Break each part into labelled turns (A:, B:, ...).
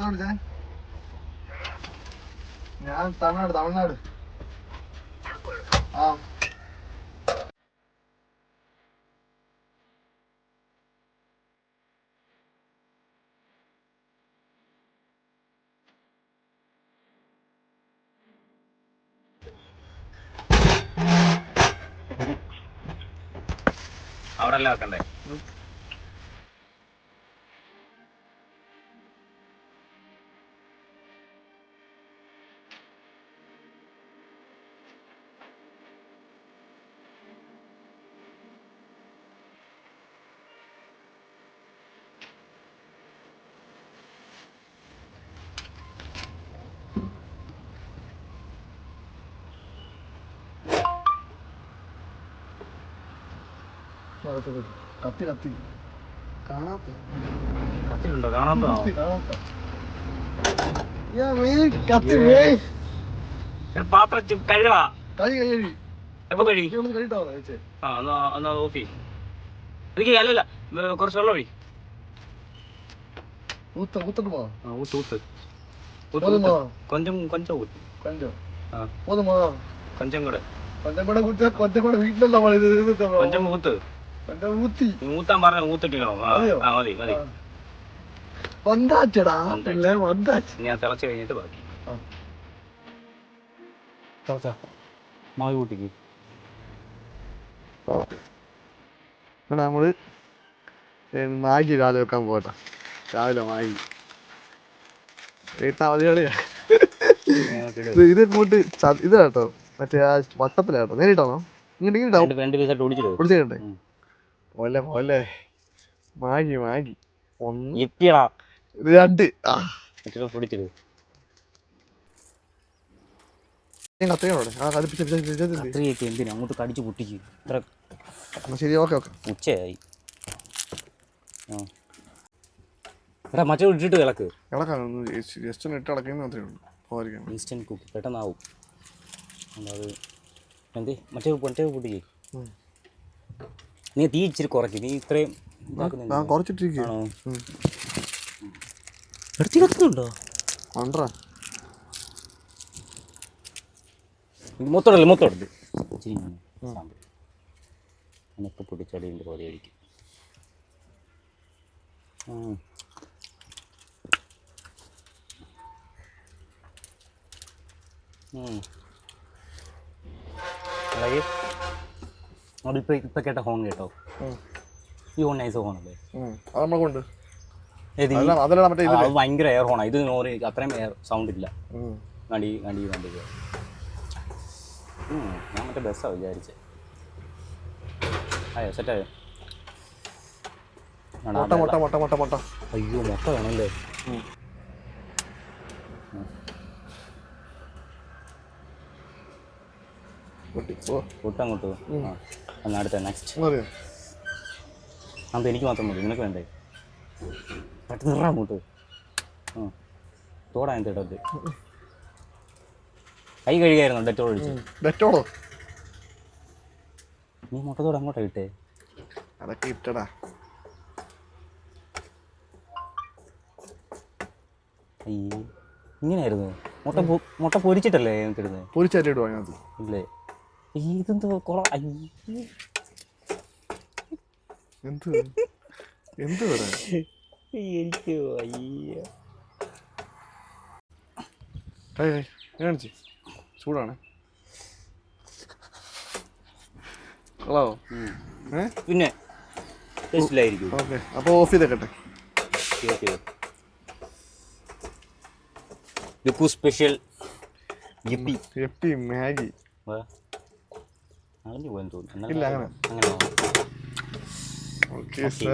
A: വിളിച്ചേ ഞാൻ തമിഴ്നാട് തമിഴ്നാട്. ആ.
B: അവിടെ അല്ല വെക്കണ്ടേ?
A: പോയി. കത്തി കത്തി. കാണാത്ത.
B: കത്തിലുണ്ടോ? കാണാത്തതാണോ?
A: കത്തി കാണാത്ത. കത്തി
B: പാത്രം കഴുകടാ.
A: കഴി കഴി
B: എപ്പോ കഴി
A: കഴിട്ടോ
B: ആ എന്നാ എന്നാ ഓഫി എനിക്ക് അല്ലല്ല കുറച്ച് വെള്ളം ഒഴി
A: ഊത്ത ഊത്തട്ട് പോ
B: ആ ഊത്ത് ഊത്ത്. കൊഞ്ചം കൊഞ്ചം ഊത്ത്.
A: കൊഞ്ചം?
B: ആ.
A: പോതുമോ
B: കൊഞ്ചം കൂടെ.
A: കൊഞ്ചം കൂടെ കുറ്റ കൊഞ്ചം കൂടെ വീട്ടിലല്ല
B: കൊഞ്ചം ഊത്ത്.
A: ഊത്തി.
B: ഞാൻ കഴിഞ്ഞിട്ട് ബാക്കി.
A: നമ്മൾ മാഗി രാവിലെ വെക്കാൻ പോട്ടെ രാവിലെ മാഗി. വീട്ടിൽ ഇത് ഇങ്ങോട്ട് ഇത് കേട്ടോ. മറ്റേ ആ വട്ടത്തിലാട്ടോ. നേരിട്ടാണോ? ഇങ്ങോട്ട് ഇങ്ങോട്ട്
B: രണ്ട് പീസായിട്ട്
A: ഒടിച്ചിട്ടുണ്ട്
B: മോലെ
A: പോലെ മാഗി മാഗി. ഒന്ന് ഇപ്പിടാ. രണ്ട്. ആ.
B: അത്രയൊക്കെ എന്തിനാ? അങ്ങോട്ട് കടിച്ച് പൊട്ടിക്ക്. ഇത്ര
A: ശരി ഓക്കെ ഓക്കെ.
B: ഉച്ചയായി. എടാ മറ്റേ ഇട്ടിട്ട് ഇളക്കാൻ
A: ഇളക്കാണ് ജസ്റ്റ് നെറ്റ് ഇട്ട് ഇളക്കുന്ന മാത്രമേ ഉള്ളൂ. പോയിരിക്കണം
B: ഇൻസ്റ്റന്റ് കുക്ക് പെട്ടെന്നാവും. ആവും അത് എന്തേ? മറ്റേ മറ്റേ പൊട്ടിക്ക്. നീ തീ ഇച്ചിരി കുറയ്ക്കും. നീ ഇത്രയും
A: ആ
B: ഇതാക്കുന്നില്ല.
A: കുറച്ചിട്ടിരിക്കുക
B: ആണോ?
A: ഉം.
B: എടുത്തി കത്തുന്നുണ്ടോ?
A: കൊണ്ടറാ
B: ഇത് മൊത്തം ഇടല്ലേ മൊത്തം എടുത്ത് ഇച്ചിരി ഇങ്ങനെ സാമ്പിൾ. അങ്ങനെയൊക്കെ അടിക്കും. ഉം. നമ്മളിപ്പോൾ ഇപ്പം കേട്ട ഹോൺ കേട്ടോ. ഈ ഹോൺ നൈസ് ഹോണല്ലേ
A: അത് നമ്മളെ കൊണ്ട്
B: ഭയങ്കര എയർ ഹോണാണ് ഇത് നോറി അത്രയും എയർ സൗണ്ട് ഇല്ല. കണ്ടി കണ്ടി കണ്ടി. ഞാൻ മറ്റേ ബസ്സാണ് വിചാരിച്ചത് അയ്യോ സെറ്റായോ അയ്യോ മൊട്ട വേണമല്ലേ അടുത്ത നെക്സ്റ്റ് അത് എനിക്ക് മാത്രം മതി. നിനക്ക് വേണ്ടേ? പെട്ടെന്ന് ഇറ അങ്ങോട്ട്. ആ. തോടാ ഞാൻ തേടത് കൈ കഴുകായിരുന്നു ഡെറ്റോൾ ഒഴിച്ച്?
A: ഡെറ്റോളോ?
B: നീ മുട്ടത്തോടെ അങ്ങോട്ടാ ഇട്ടേ.
A: അതൊക്കെ ഇട്ടടാ.
B: അയ്യേ. ഇങ്ങനെയായിരുന്നു. മുട്ട മുട്ട പൊരിച്ചിട്ടല്ലേ ഇടുന്നത്
A: പൊരിച്ചായിട്ട് ഇടുവാ
B: ഇല്ലേ? ഇതെന്തോ കൊള അയ്യേ
A: എന്ത് എന്ത് വരാൻ
B: എനിക്ക് അയ്യ
A: കൈ കൈ ചൂടാണ്
B: പിന്നെ ടേസ്റ്റിലായിരിക്കും
A: ഓക്കെ അപ്പോൾ ഓഫ് ചെയ്തേക്കട്ടെ
B: സ്പെഷ്യൽ
A: എപ്പി മാഗി
B: അളഞ്ഞു പോയെന്ന് തോന്നുന്നു.
A: ഇല്ല, അങ്ങനെ.
B: അങ്ങനെ
A: ഓക്കെ സർ.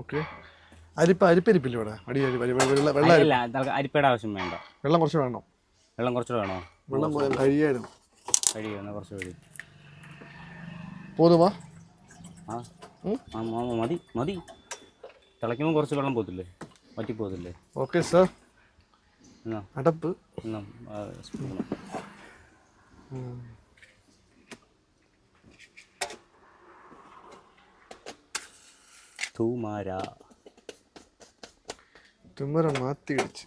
A: ഓക്കെ. അരിപ്പ അരിപ്പരിപ്പില്ല ഇവിടെ? അടി വെള്ള
B: അരിപ്പയുടെ ആവശ്യം വേണ്ട.
A: വെള്ളം കുറച്ച് വേണോ?
B: വെള്ളം കുറച്ചുകൂടെ വേണോ?
A: വെള്ളം കഴിയായിരുന്നു.
B: കുറച്ച് കഴിയും.
A: പോതുമാ
B: മതി മതി. തിളയ്ക്കുമ്പോൾ കുറച്ച് വെള്ളം പോകത്തില്ലേ? വറ്റിപ്പോകത്തില്ലേ?
A: ഓക്കെ സർ അടപ്പ്.
B: തൂമാര.
A: തുമര മാറ്റി അടിച്ച്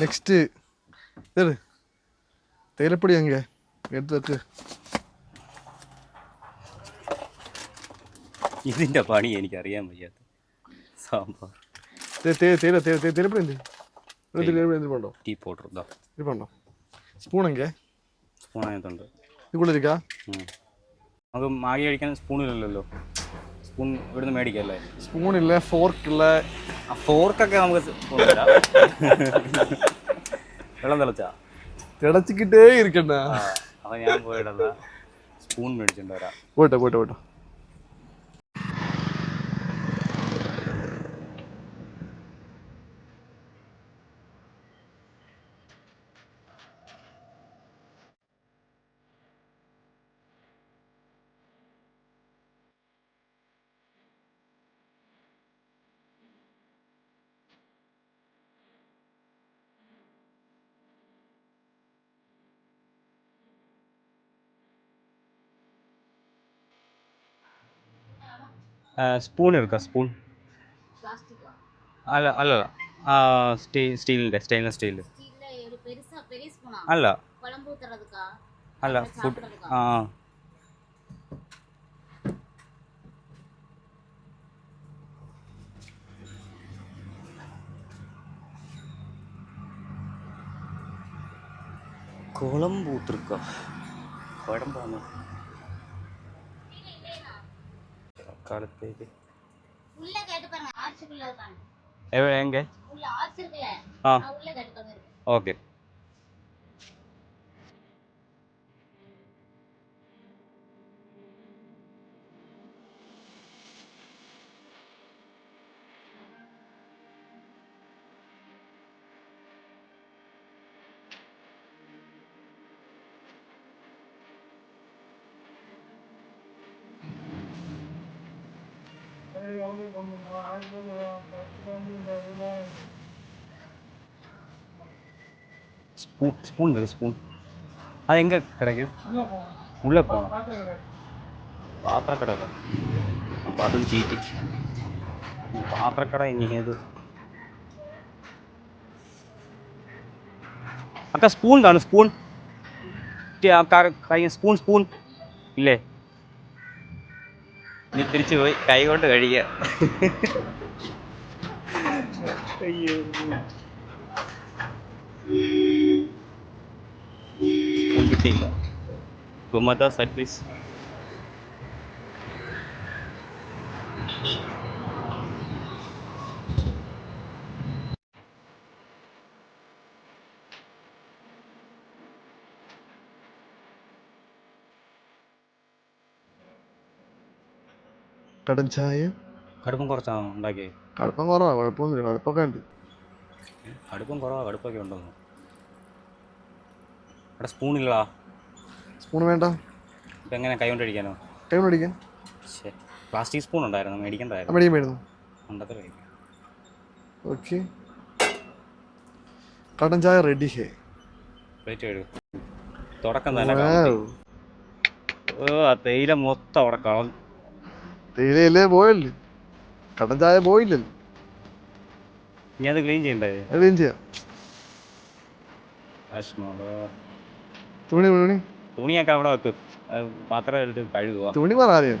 A: നെക്സ്റ്റ് തേയിലപ്പൊടി എങ്ക എടുത്ത് വെക്ക്.
B: ഇതിന്റെ പണി എനിക്കറിയാൻ വയ്യാത്ത സാമ്പാർ.
A: തേ- തേ- തേയില തേ- തേ- തേയിലപ്പൊടി എന്ത് ഒരു തേയിലപ്പൊടി എന്ത്
B: ടീ പൗഡർ ഇതാ.
A: സ്പൂൺ
B: അതിനകത്തുണ്ട്.
A: കൊള്ളിരിക്കാ
B: നമുക്ക് മാഗി കഴിക്കാൻ സ്പൂണില്ലല്ലോ. സ്പൂൺ ഇവിടുന്ന് മേടിക്കല്ലേ?
A: സ്പൂണില്ല ഫോർക്കില്ല?
B: ആ ഫോർക്കൊക്കെ നമുക്ക് വെള്ളം തിളച്ചാ?
A: തിളച്ചിക്കിട്ടേ ഇരിക്കണ്ട.
B: അപ്പം ഞാൻ പോയിടല്ല സ്പൂൺ മേടിച്ചിട്ടുണ്ടോ
A: പോട്ടെ പോട്ടെ പോട്ടെ
B: ஸ்பூன் இருக்கா ஸ்பூன்? அல்ல அல்ல ஸ்டீ ஸ்டீல் இல்லை
C: ஸ்டெயின்லெஸ் ஸ்டீல். அல்ல. அல்ல ஃபுட்
B: ஆ
C: குழம்பு
B: ஊற்றுருக்கா குழம்பாங்க காலத்து
C: உள்ள கேட்டு எங்க?
B: ஓகே. ஸ்பூன் ஸ்பூன் கிடையாது ஸ்பூன் அது எங்கே கிடைக்குது உள்ளே போகணும் பாத்திர கடை பாட்டு சீட்டு பாத்திர கடை எங்கேயாது அக்கா ஸ்பூன் தானே ஸ்பூன் கை ஸ்பூன் ஸ்பூன் இல்லை ഇനി തിരിച്ചു പോയി കൈ കൊണ്ട് കഴിയുക അയ്യോ. കിട്ടിയില്ല. ഗുമത സർവീസ്
A: കടൻ ചായ
B: കടുപ്പം കുറച്ചാണോ ഉണ്ടാക്കിയത്
A: കടുപ്പം കുറവാ കുഴപ്പമൊന്നുമില്ല കടുപ്പൊക്കെ ഉണ്ട്.
B: കടുപ്പം കുറവാ കടുപ്പൊക്കെ ഉണ്ടെന്ന് അവിടെ സ്പൂണില്ലടാ.
A: സ്പൂൺ വേണ്ട.
B: ഇപ്പം എങ്ങനെ കൈ കൊണ്ട് അടിക്കാനോ?
A: കൈ കൊണ്ട് മേടിക്കാൻ
B: ശേ പ്ലാസ്റ്റിക് സ്പൂൺ ഉണ്ടായിരുന്നു മേടിക്കണ്ടായിരുന്നു.
A: മേടിക്കാൻ
B: ഉണ്ടത്തിൽ കഴിക്കാം
A: ഓക്കെ. കടൻ ചായ റെഡി ഹേ.
B: പ്ലേറ്റ് കഴുകും തുടക്കം തന്നെ. ഓ ആ തേയില മൊത്തം അവിടെ കളഞ്ഞു.
A: തേയിലയല്ലേ പോയല്ലേ? കടൻ ചായ പോയില്ലല്ലോ
B: ഇനി അത് ക്ലീൻ ചെയ്യണ്ടേ?
A: ചെയ്യാം? തുണി തുണി.
B: തുണിയൊക്കെ അവിടെ വെക്കും. അത് കഴുകുക.
A: തുണി ആദ്യം.